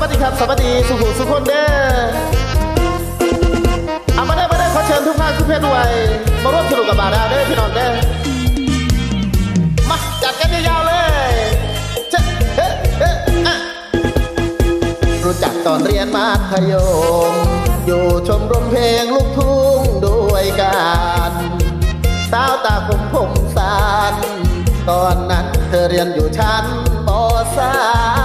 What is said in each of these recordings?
วัสดีครับ สวัสดีสุขุมสุขคนเด้อเอามาได้มาได้ขอเชิญทุกท่านทุกเพศด้วย มาร่วมสนุกกับบาดาเด้อพี่น้องเด้อมาจัดกันยาวๆเลยเจ๊เฮ้เฮ้อะรู้จักตอนเรียนมัธยม อยู่ชมรมเพลงลูกทุ่งด้วยกันสาวตาคมผมสานตอนนั้นเธอเรียนอยู่ชั้นมสาม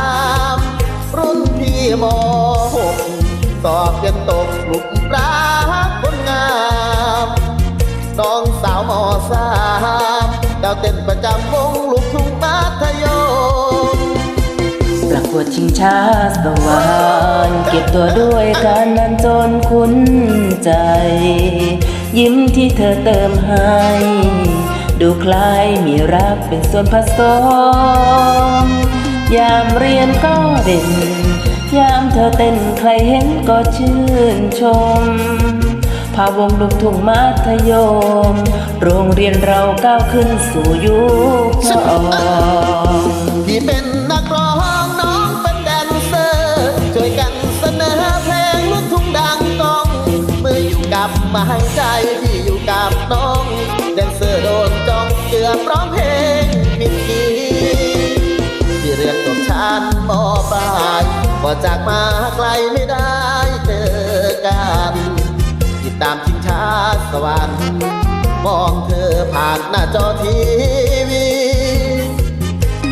สอบเรียนตกกลุ่มรักคนงาม น้องสาวมสามดาวเต้นประจำวงลูกทุ่งมัธยมประกวดชิงช้าสวรรค์เก็บตัวด้วยการนั้นจนคุ้นใจ ยิ้มที่เธอเติมให้ ดูคล้ายมีรักเป็นส่วนผสมยามเรียนก็เด่น ยามเธอเต้นใครเห็นก็ชื่นชม พาวงลูกทุ่งมัธยม โรงเรียนเราก้าวขึ้นสู่ยุคทองพี่เป็นนักร้องน้องเป็นแดนเซอร์ช่วยกันเสนอเพลงลูกทุ่งดังก้องเมื่ออยู่กับมาให้ใจพี่อยู่กับน้องแดนเซอร์โดนจ้องเกือบร้องเพลงผิดคีย์ที่เรียนจบชั้นม จากมาไกลไม่ได้เจอกันติดตามชิงช้าสวรรค์มองเธอผ่านหน้าจอทีวี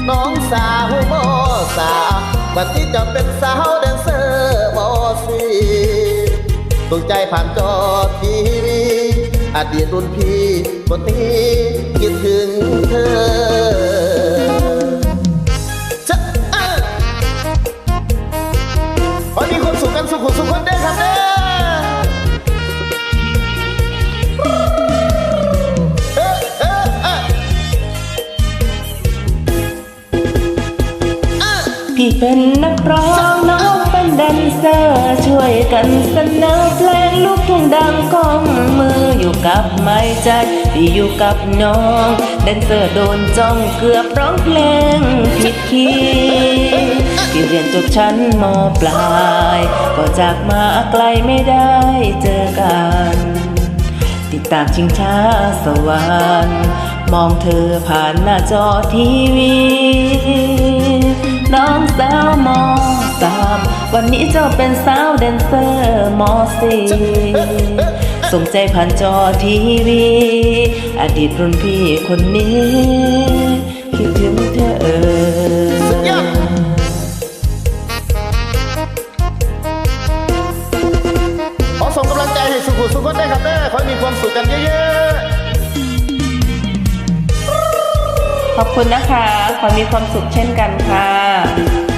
น้องสาวมสาวันที่จะเป็นสาวแดนเซอร์มสี่ดวงใจผ่านจอทีวีอดีตรุ่นพี่คนนี้คิดถึงเธอ พี่เป็นนักร้องน้องเป็นแดนเซอร์ ช่วยกันเสนอเพลงลูกทุ่งดังก้องมืออยู่กับไม้ใจพี่อยู่กับน้องแดนเซอร์โดนจ้องเกือบร้องเพลงผิดคีย์พี่เรียนจบชั้นมปลาย ก็จากมาไกลไม่ได้เจอกัน ติดตามชิงช้าสวรรค์มองเธอผ่านหน้าจอทีวี น้องสาวมอสามวันนี้เจ้าเป็นสาวแดนเซอร์มอสี่สมใจผ่านจอทีวี อดีตรุ่นพี่คนนี้ คิดถึงเธอเออส่งกำลังใจให้สุขุสุขได้ครับเด้อขอให้มีความสุขกันเยอะ ขอบคุณนะคะ ขอมีความสุขเช่นกันค่ะ